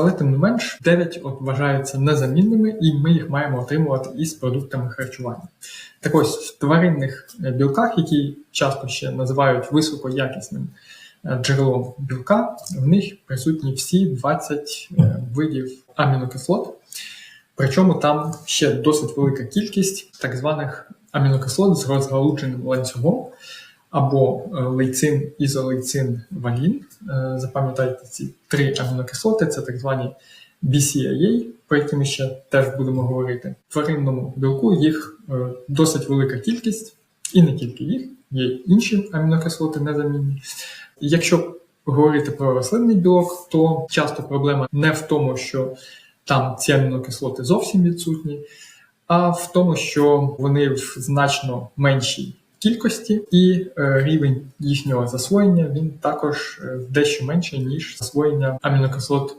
Але тим не менш, 9 от вважаються незамінними, і ми їх маємо отримувати із продуктами харчування. Так ось в тваринних е, білках, які часто ще називають високоякісним е, джерелом білка, в них присутні всі 20 е, видів амінокислот. Причому там ще досить велика кількість так званих амінокислот з розгалудженим ланцюгом або е, лейцин, ізолейцин, валін. Е, Запам'ятайте ці три амінокислоти, це так звані BCAA, про які ми ще теж будемо говорити. В тваринному білку їх е, досить велика кількість, і не тільки їх, є інші амінокислоти незамінні. Якщо говорити про рослинний білок, то часто проблема не в тому, що там ці амінокислоти зовсім відсутні, а в тому, що вони в значно меншій кількості, і е, рівень їхнього засвоєння він також е, дещо менший, ніж засвоєння амінокислот